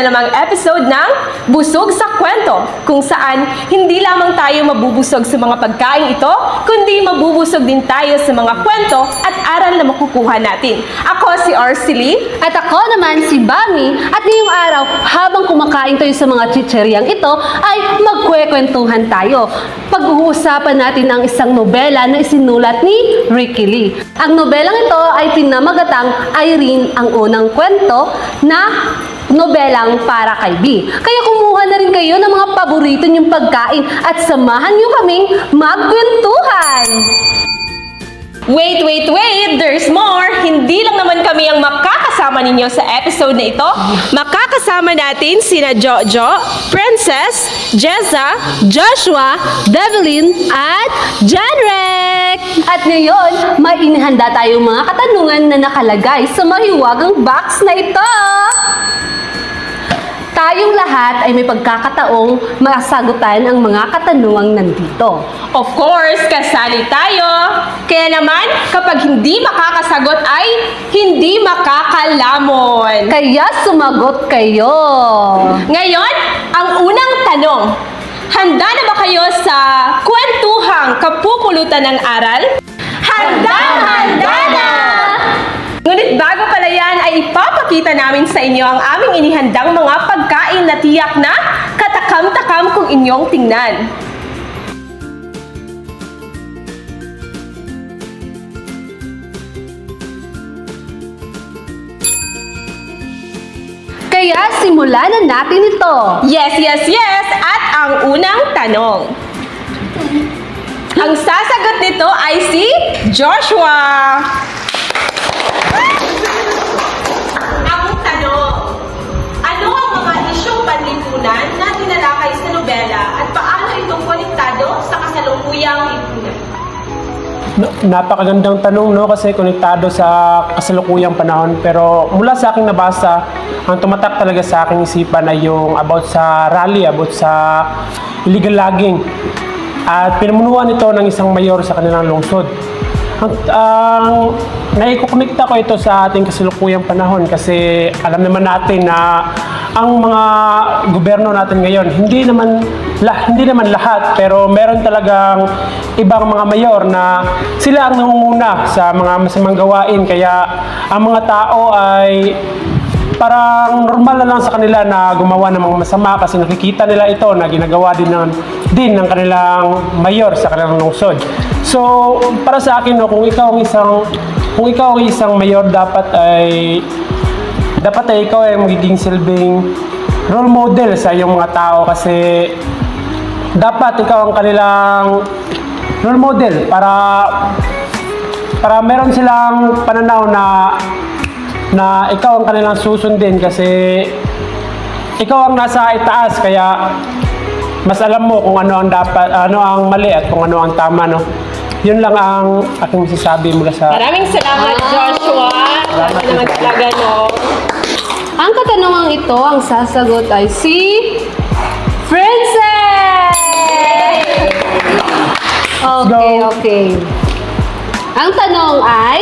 na namang episode ng Busog sa Kwento, kung saan hindi lamang tayo mabubusog sa mga pagkain ito, kundi mabubusog din tayo sa mga kwento at aral na makukuha natin. Ako si Arcely, At ako naman si Bami at ngayong araw habang kumakain tayo sa mga chicheryang ito ay magkwekwentuhan tayo. Pag-uusapan natin ang isang nobela na isinulat ni Ricky Lee. Ang nobelang ito ay pinamagatang Irene ang unang kwento na nobelang para kay B. Kaya kumuha na rin kayo ng mga paborito niyong pagkain at samahan niyo kaming magkwentuhan! Wait, wait, wait! There's more! Hindi lang naman kami ang makakasama ninyo sa episode na ito. Makakasama natin sina Jojo, Princess, Jessa, Joshua, Develyn, at Janrek! At ngayon, may inihanda tayong mga katanungan na nakalagay sa mahiwagang box na ito. Tayong lahat ay may pagkakataong masagutan ang mga katanungang nandito. Of course, kasali tayo. Kaya naman, kapag hindi makakasagot ay hindi makakalamon. Kaya sumagot kayo. Ngayon, ang unang tanong. Handa na ba kayo sa kwentuhang kapupulutan ng aral? Handang-handa na! Ngunit bago pala yan ay ipapakita namin sa inyo ang aming inihandang mga pagkain na tiyak na katakam-takam kung inyong tingnan. Kaya simulan na natin ito. Yes, yes, yes! At ang unang tanong. Ang sasagot nito ay si Joshua. Napakagandang tanong no? Kasi konektado sa kasalukuyang panahon. Pero mula sa aking nabasa ang tumatak talaga sa aking isipan ay yung about sa rally about sa illegal logging. At pinamunuan ito ng isang mayor sa kanilang lungsod ang, ang ko ito sa ating kasalukuyang panahon kasi alam naman natin na ang mga gobyerno natin ngayon hindi naman lah, hindi naman lahat pero meron talagang ibang mga mayor na sila ang nangunguna sa mga masamang gawain kaya ang mga tao ay parang normal na lang sa kanila na gumawa ng mga masama kasi nakikita nila ito na ginagawa din ng, din ng kanilang mayor sa kanilang lungsod. So, para sa akin, no, kung ikaw ang isang kung ikaw ang isang mayor, dapat ay dapat ay ikaw ay magiging silbing role model sa iyong mga tao kasi dapat ikaw ang kanilang role model para para meron silang pananaw na na ikaw ang kanilang susundin kasi ikaw ang nasa itaas kaya mas alam mo kung ano ang dapat ano ang mali at kung ano ang tama no yun lang ang aking masasabi mula sa Maraming salamat, Joshua. Salamat naman talaga, no? Ang katanungang ito, ang sasagot ay si Princess! Okay, go. okay. Ang tanong ay,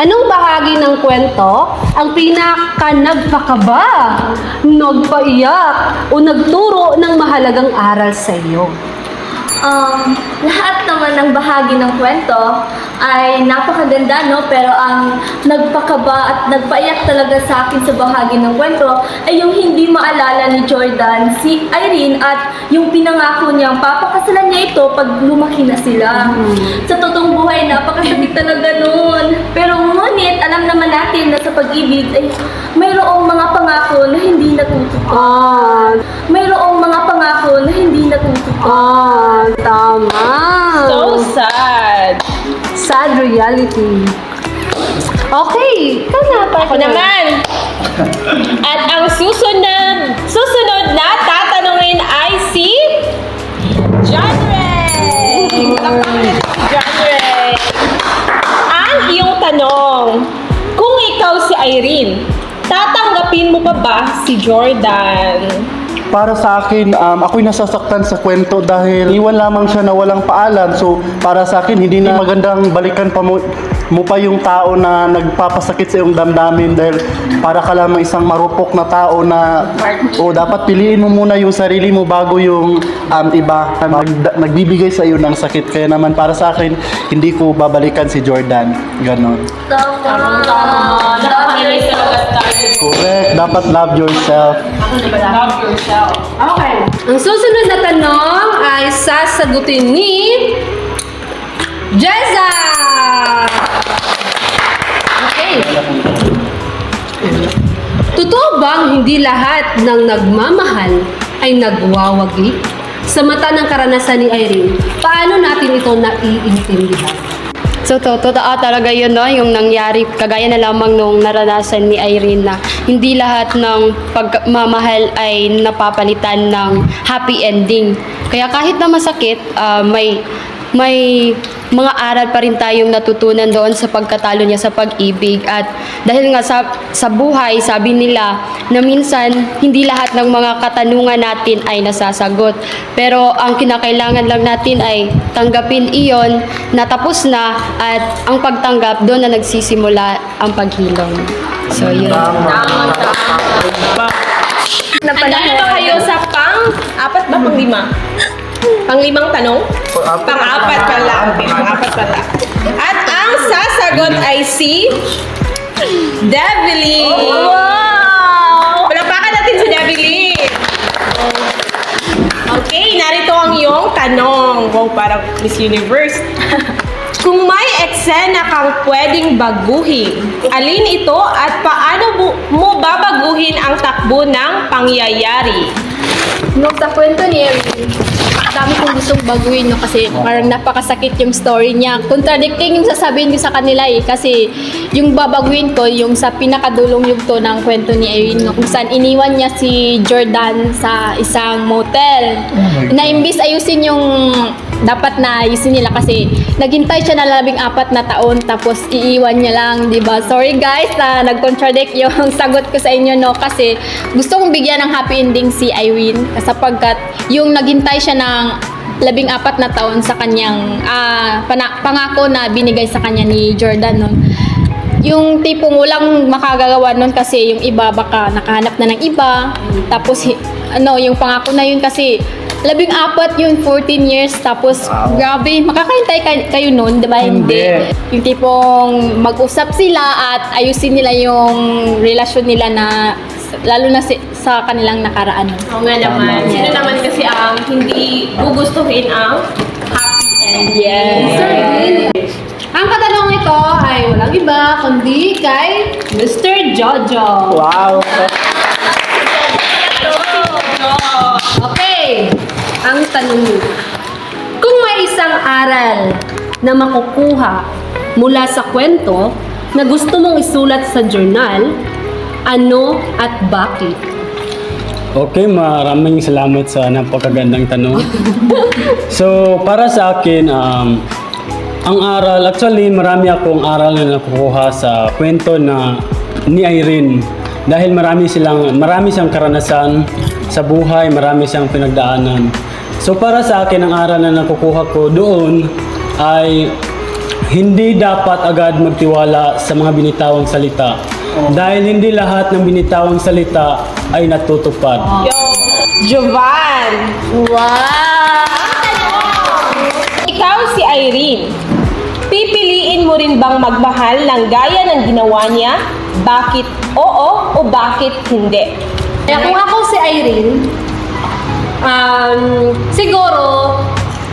anong bahagi ng kwento ang pinaka nagpakaba, nagpaiyak, o nagturo ng mahalagang aral sa iyo? Um, lahat naman ng bahagi ng kwento ay napakaganda, no? Pero ang nagpakaba at nagpaiyak talaga sa akin sa bahagi ng kwento ay yung hindi maalala Jordan si Irene at yung pinangako niyang papakasalan niya ito pag lumaki na sila. Sa totoong buhay, napakasakit talaga nun. Pero ngunit, alam naman natin na sa pag-ibig ay mayroong mga pangako na hindi natutupad. Ah, Mayroong mga pangako na hindi natutupad. ah, tama. So sad. Sad reality. Okay, ikaw na, Ako naman. At ang susunod, susunod na tatanungin ay si John Ray. John Ray. Ang iyong tanong, kung ikaw si Irene, tatanggapin mo pa ba si Jordan? Para sa akin, um, ako'y nasasaktan sa kwento dahil iwan lamang siya na walang paalam. So, para sa akin, hindi na magandang balikan pa mo, mo pa yung tao na nagpapasakit sa iyong damdamin dahil para ka lamang isang marupok na tao na o dapat piliin mo muna yung sarili mo bago yung um, iba na nag- nagbibigay sa iyo ng sakit. Kaya naman para sa akin, hindi ko babalikan si Jordan. Ganon. Correct. Dapat love yourself. Love yourself. Okay. Ang susunod na tanong ay sasagutin ni Jeza! Okay. Totoo bang hindi lahat ng nagmamahal ay nagwawagi? Sa mata ng karanasan ni Irene, paano natin ito naiintindihan? So, to, totoo talaga yun, no? Yung nangyari, kagaya na lamang nung naranasan ni Irene na hindi lahat ng pagmamahal ay napapalitan ng happy ending. Kaya kahit na masakit, ah, may may mga aral pa rin tayong natutunan doon sa pagkatalo niya sa pag-ibig at dahil nga sa, sa buhay, sabi nila na minsan hindi lahat ng mga katanungan natin ay nasasagot. Pero ang kinakailangan lang natin ay tanggapin iyon na tapos na at ang pagtanggap doon na nagsisimula ang paghilom. So yun. Handa na ba kayo sa pang apat ba pang lima? Pang limang tanong? Pang apat pala. Okay, pang apat pala. At ang sasagot ay si Devilyn. Wow! Palapakan natin si Devilyn. Okay, narito ang iyong tanong. Wow, parang Miss Universe. Kung may eksena kang pwedeng baguhin, alin ito at paano bu- mo babaguhin ang takbo ng pangyayari? Nung sa kwento ni Erin, dami kong gustong baguhin no kasi parang napakasakit yung story niya. Contradicting yung sasabihin ko sa kanila eh kasi yung babaguhin ko yung sa pinakadulong yugto ng kwento ni Erin no, kung saan iniwan niya si Jordan sa isang motel. na imbis ayusin yung dapat na ayusin nila kasi naghintay siya na labing apat na taon tapos iiwan niya lang, di ba? Sorry guys na nag-contradict yung sagot ko sa inyo no kasi gusto kong bigyan ng happy ending si Irene sapagkat yung naghintay siya ng labing apat na taon sa kanyang ah, pana- pangako na binigay sa kanya ni Jordan no. Yung tipong walang makagagawa nun kasi yung iba baka nakahanap na ng iba. Tapos ano, yung pangako na yun kasi labing apat yun, 14 years. Tapos grabe, makakahintay kay- kayo nun, di ba? Hindi. Yung tipong mag-usap sila at ayusin nila yung relasyon nila na lalo na si- sa kanilang nakaraan. Oo nga naman. Sino naman kasi ang hindi gugustuhin ang happy end? Yes. Ang katanong ito ay walang iba kundi kay Mr. Jojo. Wow. Tanong niyo. Kung may isang aral na makukuha mula sa kwento na gusto mong isulat sa journal, ano at bakit? Okay, maraming salamat sa napakagandang tanong. so, para sa akin, um, ang aral, actually, marami akong aral na nakukuha sa kwento na ni Irene. Dahil marami silang, marami siyang karanasan sa buhay, marami siyang pinagdaanan. So, para sa akin, ang aral na nakukuha ko doon ay hindi dapat agad magtiwala sa mga binitawang salita. Dahil hindi lahat ng binitawang salita ay natutupad. Yo, Jovan. Wow! Ikaw si Irene. Pipiliin mo rin bang magmahal ng gaya ng ginawa niya? Bakit oo o bakit hindi? Kaya kung ako si Irene, um, siguro,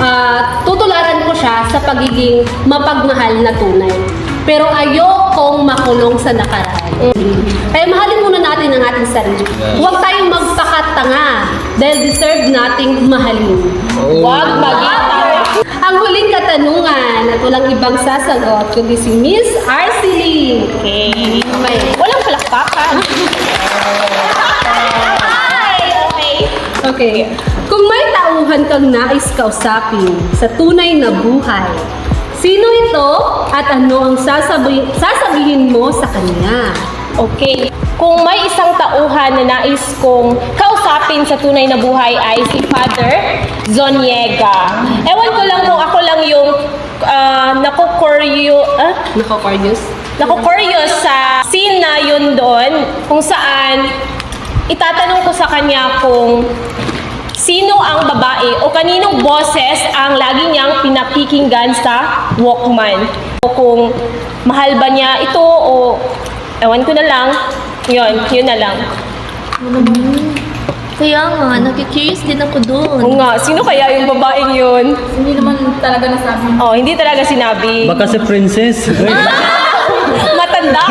ah, tutularan ko siya sa pagiging mapagmahal na tunay. Pero ayokong makulong sa nakaraan. Kaya mahalin muna natin ang ating sarili. Huwag tayong magpakatanga dahil deserve nating mahalin. Huwag maging Ang huling katanungan at walang ibang sasagot kundi si Miss Arceline. Okay. May Walang palakpakan. Okay. Kung may tauhan kang nais kausapin sa tunay na buhay, sino ito at ano ang sasabi- sasabihin mo sa kanya? Okay. Kung may isang tauhan na nais kong kausapin sa tunay na buhay ay si Father Zoniega. Ewan ko lang kung ako lang yung uh, nakukuryo... Ah? Nako-Cordius. Nakukuryos sa scene na yun doon kung saan itatanong ko sa kanya kung sino ang babae o kaninong boses ang lagi niyang pinakikinggan sa Walkman. O kung mahal ba niya ito o ewan ko na lang. Yun, yun na lang. Kaya nga, nakikurious din ako doon. Oo nga, sino kaya yung babaeng yun? Hindi naman talaga nasabi. Oh, hindi talaga sinabi. Baka si Princess. Matanda.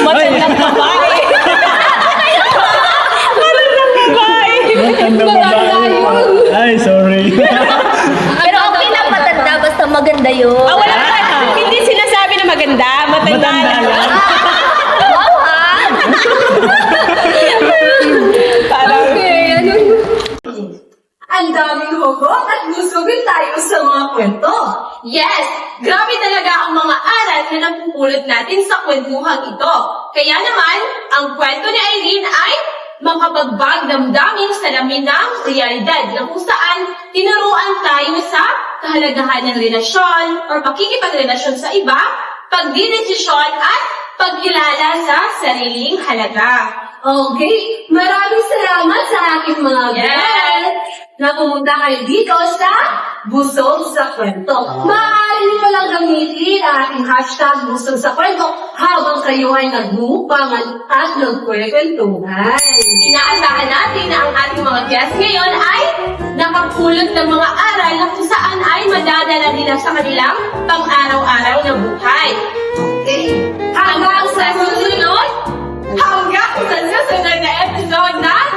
Matandang babae. Babae. Ano ba ba? Ay, sorry. Pero okay lang matanda, basta maganda yun. Ah, wala naman. Hindi sinasabi na maganda. Matanda, Matanda lang. Wow, ha? Parang, Ang daming hugot at lusugin tayo sa mga kwento. yes! Grabe talaga ang mga aral na napupulot natin sa kwentuhang ito. Kaya naman, ang kwento ni Irene ay makapagbag damdamin sa lamin ng realidad na kung saan tinuruan tayo sa kahalagahan ng relasyon or pakikipagrelasyon sa iba, pagdidesisyon at pagkilala sa sariling halaga. Okay, maraming salamat sa aking mga Yes. guests na pumunta kayo dito sa Busog sa Kwento. Ah. Maaari nyo lang gamitin ang ating hashtag Busog sa Kwento habang kayo ay nagbuupangan at nagkwekwentuhan. Inaasahan natin na ang ating mga guests ngayon ay nakapulot ng mga aral na kung saan ay madadala nila sa kanilang pang-araw-araw na buhay. Okay. Hanggang sa susunod, hanggang sa susunod na episode na